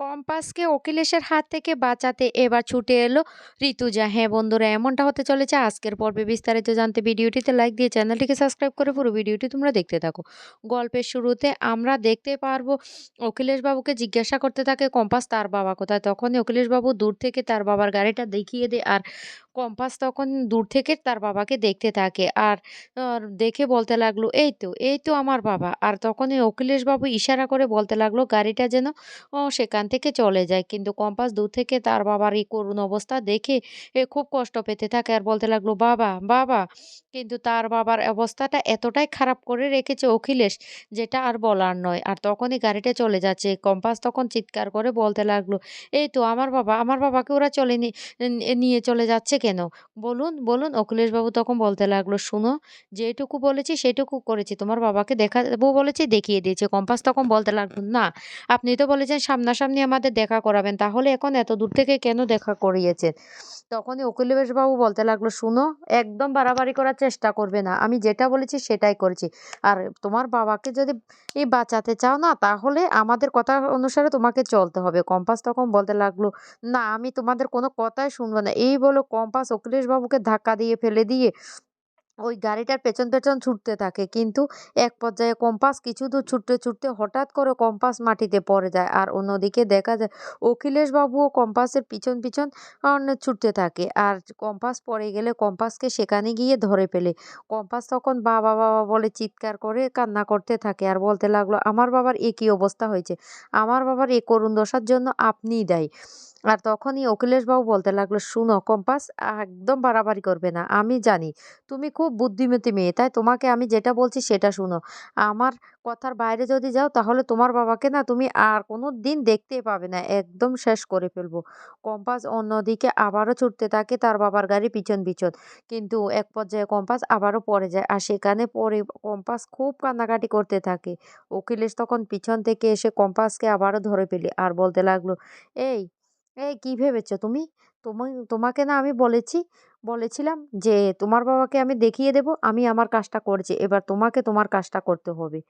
কম্পাসকে অখিলেশের হাত থেকে বাঁচাতে এবার ছুটে এলো ঋতুজা। হ্যাঁ বন্ধুরা, এমনটা হতে চলেছে আজকের পর্বে বিস্তারিত জানতে ভিডিওটিতে লাইক দিয়ে চ্যানেলটিকে সাবস্ক্রাইব করে পুরো ভিডিওটি তোমরা দেখতে থাকো। গল্পের শুরুতে আমরা দেখতে পারব অখিলেশ বাবুকে জিজ্ঞাসা করতে থাকে, কম্পাস, তার বাবা কোথায়? তখনই অখিলেশবাবু দূর থেকে তার বাবার গাড়িটা দেখিয়ে দেয় আর কম্পাস তখন দূর থেকে তার বাবাকে দেখতে থাকে। আর দেখে বলতে লাগল, এই তো এই তো আমার বাবা। আর তখনই অখিলেশ বাবু ইশারা করে বলতে লাগল, গাড়িটা যেন সেখান থেকে চলে যায়। কিন্তু কম্পাস দূর থেকে তার বাবার এই করুণ অবস্থা দেখে এ খুব কষ্ট পেতে থাকে আর বলতে লাগল, বাবা বাবা। কিন্তু তার বাবার অবস্থাটা এতটাই খারাপ করে রেখেছে অখিলেশ, যেটা আর বলার নয়। আর তখনই গাড়িটা চলে যাচ্ছে। কম্পাস তখন চিৎকার করে বলতে লাগল, এই তো, আমার বাবা, আমার বাবাকে ওরা চলে নিয়ে চলে যাচ্ছে কেন? বলুন বলুন। অখিলেশবাবু তখন বলতে লাগল, শুনো যেটুকু বলেছি সেটুকু করেছি। তোমার বাবাকে দেখাবো বলেছি দেখিয়ে দিয়েছে। কম্পাস তখন বলতে লাগল, না, আপনি তো বলেছেন সামনাসামনি আমাদের দেখা করাবেন। তাহলে এখন এত দূর থেকে কেন দেখা করিয়েছেন? তখনই অখিলেশবাবু বলতে লাগল, শুনো, একদম বাড়াবাড়ি করার চেষ্টা করবে না। আমি যেটা বলেছি সেটাই করেছি। আর তোমার বাবাকে যদি এই বাঁচাতে চাও না, তাহলে আমাদের কথা অনুসারে তোমাকে চলতে হবে। কম্পাস তখন বলতে লাগল, না, আমি তোমাদের কোনো কথাই শুনব না। এই বলে কম্পাস অখিলেশবাবুকে ধাক্কা দিয়ে ফেলে দিয়ে ওই গাড়িটার পেছন পেছন ছুটতে থাকে। কিন্তু এক পর্যায়ে কম্পাস কিছু দূর ছুটতে ছুটতে হঠাৎ করে কম্পাস মাটিতে পড়ে যায় আর অন্যদিকে দেখা যায় অখিলেশ বাবুও কম্পাসের পিছন পিছন ছুটতে থাকে আর কম্পাস পড়ে গেলে কম্পাসকে সেখানে গিয়ে ধরে ফেলে। কম্পাস তখন বাবা বাবা বলে চিৎকার করে কান্না করতে থাকে আর বলতে লাগল, আমার বাবার একই অবস্থা হয়েছে? আমার বাবার এই করুণ দশার জন্য আপনিই দায়ী। আর তখনই অখিলেশবাবু বলতে লাগল, শুনো কম্পাস, একদম বাড়াবাড়ি করবে না। আমি জানি তুমি খুব বুদ্ধিমতী মেয়ে, তাই তোমাকে আমি যেটা বলছি সেটা শুনো। আমার কথার বাইরে যদি যাও, তাহলে তোমার বাবাকে না তুমি আর কোনো দিন দেখতেই পাবে না। একদম শেষ করে ফেলব। কম্পাস অন্যদিকে আবারও ছুটতে থাকে তার বাবার গাড়ি পিছন পিছন। কিন্তু এক পর্যায়ে কম্পাস আবারও পড়ে যায় আর সেখানে পরে কম্পাস খুব কান্নাকাটি করতে থাকে। অখিলেশ তখন পিছন থেকে এসে কম্পাসকে আবারও ধরে ফেলে আর বলতে লাগল, এই এই কী ভেবেছো তুমি? তুমি, তোমাকে না আমি বলেছি, বলেছিলাম যে তোমার বাবাকে আমি দেখিয়ে দেব, আমি আমার কাজটা করছি, এবার তোমাকে তোমার কাজটা করতে হবে।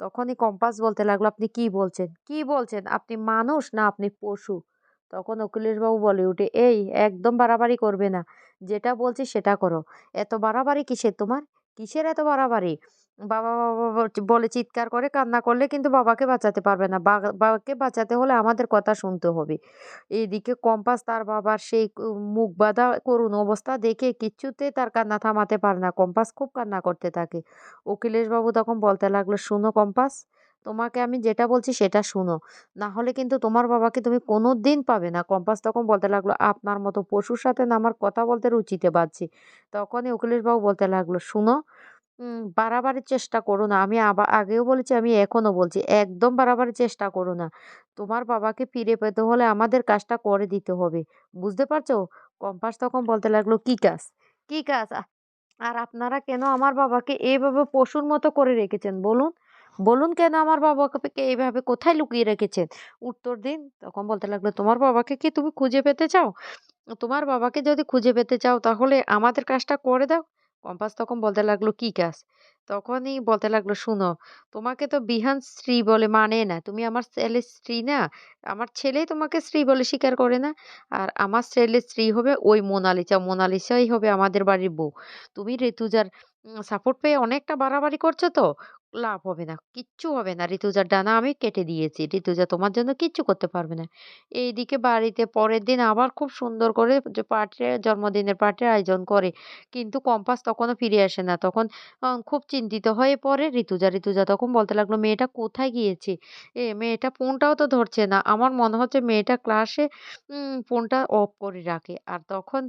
তখনই কম্পাস বলতে লাগল, আপনি কি বলছেন? কি বলছেন? আপনি মানুষ না আপনি পশু? তখন অখিলেশবাবু বলে উঠে, এই, একদম বাড়াবাড়ি করবে না। যেটা বলছি সেটা করো। এত বাড়াবাড়ি কিসের তোমার? কিসের এত বাড়াবাড়ি? বাবা বাবা বলে চিৎকার করে, কান্না করলে কিন্তু বাবাকে বাঁচাতে পারবে না। বাবাকে বাঁচাতে হলে আমাদের কথা শুনতে হবে। এইদিকে কম্পাস তার বাবার সেই মুখ বাঁধা করুণ অবস্থা দেখে কিচ্ছুতে তার কান্না থামাতে পারে না। কম্পাস খুব কান্না করতে থাকে। অখিলেশ বাবু তখন বলতে লাগল, শুনো কম্পাস, তোমাকে আমি যেটা বলছি সেটা শুনো। না হলে কিন্তু তোমার বাবাকে তুমি কোনো দিন পাবে না। কম্পাস তখন বলতে লাগল, আপনার মতো পশুর সাথে না আমার কথা বলতে রুচিতে বাজছে তখনই অখিলেশ বাবু বলতে লাগল, শুনো বাড়াবাড়ির চেষ্টা করো না। আমি আবার আগেও বলেছি, আমি এখনও বলছি, একদম বাড়াবাড়ির চেষ্টা করো না। তোমার বাবাকে ফিরে পেতে হলে আমাদের কাজটা করে দিতে হবে। বুঝতে পারছ? কম্পাস তখন বলতে লাগল, "কি কাজ? কি কাজ? আর আপনারা কেন আমার বাবাকে এভাবে পশুর মতো করে রেখেছেন বলুন? বলুন কেন আমার বাবাকে এইভাবে কোথায় লুকিয়ে রেখেছেন? উত্তর দিন।" তখন বলতে লাগল, "তোমার বাবাকে কি তুমি খুঁজে পেতে চাও? তোমার বাবাকে যদি খুঁজে পেতে চাও তাহলে আমাদের কাজটা করে দাও।" কম্পাস তখন বলতে লাগল, "কি কাজ?" তখনই বলতে লাগল, "শুনো, তোমাকে তো বিহান স্ত্রী বলে মানে না। তুমি আমার ছেলের স্ত্রী না। আমার ছেলেই তোমাকে স্ত্রী বলে স্বীকার করে না। আর আমার ছেলের স্ত্রী হবে ওই মোনালিসা। মোনালিসাই হবে আমাদের বাড়ির বউ। তুমি ঋতুজার সাপোর্ট পেয়ে অনেকটা বাড়াবাড়ি করছ তো। লাভ হবে না। কিচ্ছু হবে না। ঋতুজার ডানা আমি কেটে দিয়েছি। ঋতুজা তোমার জন্য কিচ্ছু করতে পারবে না।" এইদিকে বাড়িতে পরের দিন আবার খুব সুন্দর করে যে পার্টি জন্মদিনের পার্টির আয়োজন করে। কিন্তু কম্পাস তখনও ফিরে আসে না। তখন খুব চিন্তিত হয়ে পড়ে ঋতুজা। ঋতুজা তখন বলতে লাগল, "মেয়েটা কোথায় গিয়েছে? এ মেয়েটা ফোনটাও তো ধরছে না। আমার মনে হচ্ছে মেয়েটা ক্লাসে ফোনটা অফ করে রাখে।" আর তখন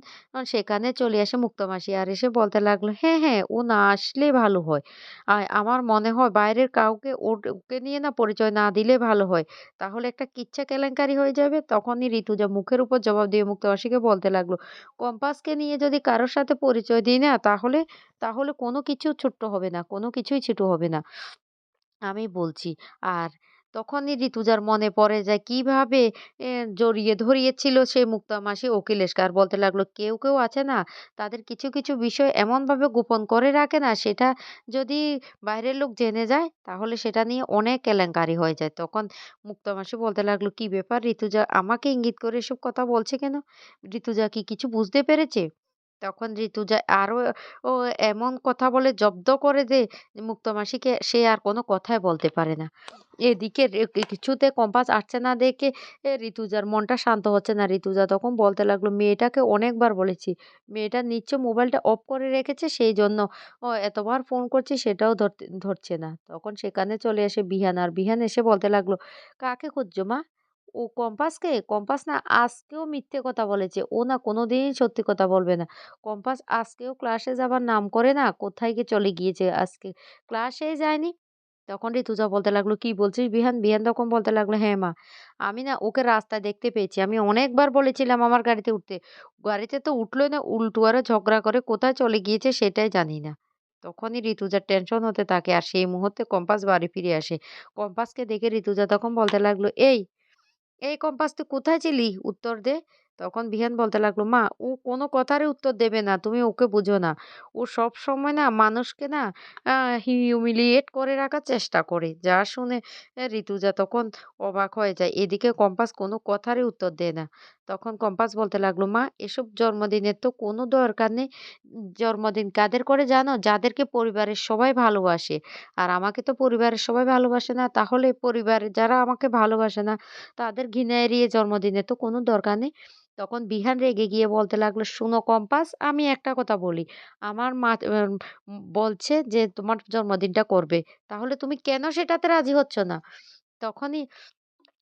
সেখানে চলে আসে মুক্তামাসি। আর এসে বলতে লাগল, "হ্যাঁ, হ্যাঁ, ও না আসলেই ভালো হয়। আ আমার মনে হয় বাইরের কাউকে ওকে নিয়ে না পরিচয় না দিলে ভালো হয়। তাহলে একটা কিচ্ছা কেলেঙ্কারি হয়ে যাবে।" তখনই ঋতুজা মুখের উপর জবাব দিয়ে মুক্তবাসীকে বলতে লাগল, "কম্পাসকে নিয়ে যদি কারোর সাথে পরিচয় দিই না তাহলে তাহলে কোনো কিছু ছোট্ট হবে না। কোনো কিছুই ছোট হবে না। আমি বলছি। আর তখনই ঋতুজার মনে পড়ে যায় কীভাবে জড়িয়ে ধরিয়েছিল সেই মুক্তা মাসি। আর বলতে লাগল, "কেউ, কেউ আছে না তাদের কিছু, কিছু বিষয় এমনভাবে গোপন করে রাখে না সেটা যদি বাইরের লোক জেনে যায় তাহলে সেটা নিয়ে অনেক কেলেঙ্কারি হয়ে যায়।" তখন মুক্তা মাসি বলতে লাগল, "কি ব্যাপার ঋতুজা আমাকে ইঙ্গিত করে এসব কথা বলছে কেন? ঋতুজা কি কিছু বুঝতে পেরেছে?" তখন ঋতুজা আরও ও এমন কথা বলে জব্দ করে যে মুক্তা মাসিকে সে আর কোনো কথাই বলতে পারে না। এদিকে কিছুতে কম্পাস আসছে না দেখে ঋতুজার মনটা শান্ত হচ্ছে না। ঋতুজা তখন বলতে লাগল, "মেয়েটাকে অনেকবার বলেছি। মেয়েটা নিশ্চয় মোবাইলটা অফ করে রেখেছে সেই জন্য ও এতবার ফোন করছি সেটাও ধরতে ধরছে না।" তখন সেখানে চলে আসে বিহান। আর বিহান এসে বলতে লাগল, "কাকে খুঁজছো মা?" ও কম্পাসকে? কম্পাস না আজকেও মিথ্যে কথা বলেছে। ও না কোনোদিন সত্যি কথা বলবে না। কম্পাস আজকেও ক্লাসে যাবার নাম করে না কোথায় গিয়ে চলে গিয়েছে আজকে ক্লাসেই যায়নি। তখন ঋতুজা বলতে লাগল, "কি বলছিস বিহান?" বিহান তখন বলতে লাগল, "হ্যাঁ মা, আমি না ওকে রাস্তায় দেখতে পেয়েছি। আমি অনেকবার বলেছিলাম আমার গাড়িতে উঠতে। গাড়িতে তো উঠলোই না উল্টো আরও ঝগড়া করে কোথায় চলে গিয়েছে সেটাই জানি না।" তখনই ঋতুজার টেনশন হতে থাকে আর সেই মুহূর্তে কম্পাস বাড়ি ফিরে আসে। কম্পাসকে দেখে ঋতুজা তখন বলতে লাগল, "এই এই কম্পাস তুই কোথায় ছিলি? উত্তর দে। তখন বিহান বলতে লাগল, মা ও কোনো কথারই উত্তর দেবে না। তুমি ওকে বুঝো না। ও সবসময় না মানুষকে না হিউমিলিয়েট করে রাখার চেষ্টা করে। যা শুনে ঋতুজা তখন অবাক হয়ে যায়। এদিকে কম্পাস কোনো কথারই উত্তর দেয় না। তখন কম্পাস বলতে লাগল, মা এসব জন্মদিনের তো কোনো দরকার নেই। জন্মদিন কাদের করে জানো? যাদেরকে পরিবারের সবাই ভালোবাসে। আর আমাকে তো পরিবারের সবাই ভালোবাসে না। তাহলে পরিবারের যারা আমাকে ভালোবাসে না তাদের ঘৃণা এড়িয়ে জন্মদিনের তো কোনো দরকার নেই। তখন বিহান রেগে গিয়ে বলতে লাগল, শুনো কম্পাস, আমি একটা কথা বলি। আমার মা বলছে যে তোমার জন্মদিনটা করবে। তাহলে তুমি কেন সেটাতে রাজি হচ্ছ না?" তখনই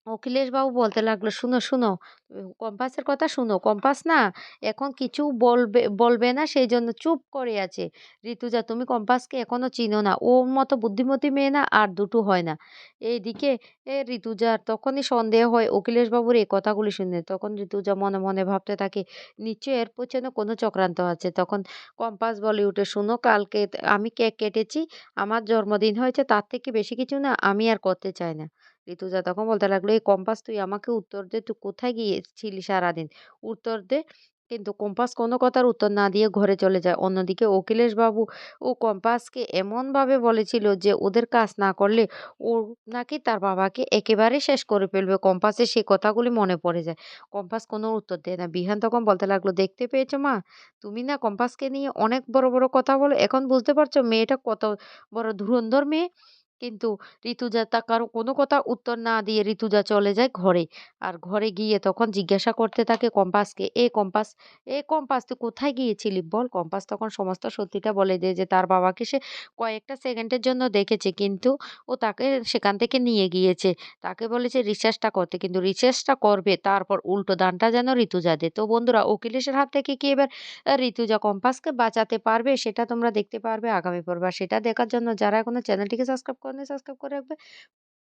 অখিলেশবাবু বলতে লাগল, "শুনো, শুনো, কম্পাসের কথা শুনো। কম্পাস না এখন কিছু বলবে বলবে না সেই জন্য চুপ করে আছে। ঋতুজা তুমি কম্পাসকে এখনও চিনো না। ওর মতো বুদ্ধিমতী মেয়ে না আর দুটো হয় না।" এইদিকে এ ঋতুজার তখনই সন্দেহ হয় অখিলেশবাবুর এই কথাগুলি শুনে। তখন ঋতুজা মনে, মনে ভাবতে থাকে, নিশ্চয়ই এর পেছনে কোনো চক্রান্ত আছে। তখন কম্পাস বলে উঠে, "শোনো কালকে আমি কেক কেটেছি। আমার জন্মদিন হয়েছে তার থেকে বেশি কিছু না আমি আর করতে চাই না।" ঋতুজা তখন বলতে লাগল, "এই কম্পাস তুই আমাকে উত্তর দে, তুই কোথায় গিয়েছিলি সারাদিন? উত্তর দে।" কিন্তু কম্পাস কোনো কথার উত্তর না দিয়ে ঘরে চলে যায়। অন্যদিকে অখিলেশবাবু ও কম্পাসকে এমনভাবে বলেছিল যে ওদের কাজ না করলে ও নাকি তার বাবাকে একেবারে শেষ করে ফেলবে। কম্পাসের সেই কথাগুলি মনে পড়ে যায়। কম্পাস কোনো উত্তর দেয় না। বিহান তখন বলতে লাগল, "দেখতে পেয়েছ মা? তুমি না কম্পাসকে নিয়ে অনেক বড়, বড় কথা বলো। এখন বুঝতে পারছ মেয়েটা কত বড় ধুরন্ধর মেয়ে?" কিন্তু ঋতুজা তা কারও কোনো কথা উত্তর না দিয়ে ঋতুজা চলে যায় ঘরে। আর ঘরে গিয়ে তখন জিজ্ঞাসা করতে থাকে কম্পাসকে, "এ কম্পাস, এ কম্পাস তুই কোথায় গিয়েছিলি বল?" কম্পাস তখন সমস্ত সত্যিটা বলে দেয় যে তার বাবাকে সে কয়েকটা সেকেন্ডের জন্য দেখেছে কিন্তু ও তাকে সেখান থেকে নিয়ে গিয়েছে। তাকে বলেছে রিসার্চটা করতে কিন্তু রিসার্চটা করবে তারপর উল্টো দানটা যেন ঋতুজা দেয়। তো বন্ধুরা অখিলেশের হাত থেকে কি এবার ঋতুজা কম্পাসকে বাঁচাতে পারবে? সেটা তোমরা দেখতে পারবে আগামী পর্বে। সেটা দেখার জন্য যারা এখনও চ্যানেলটিকে সাবস্ক্রাইব করেনি সাবস্ক্রাইব করে রাখবে।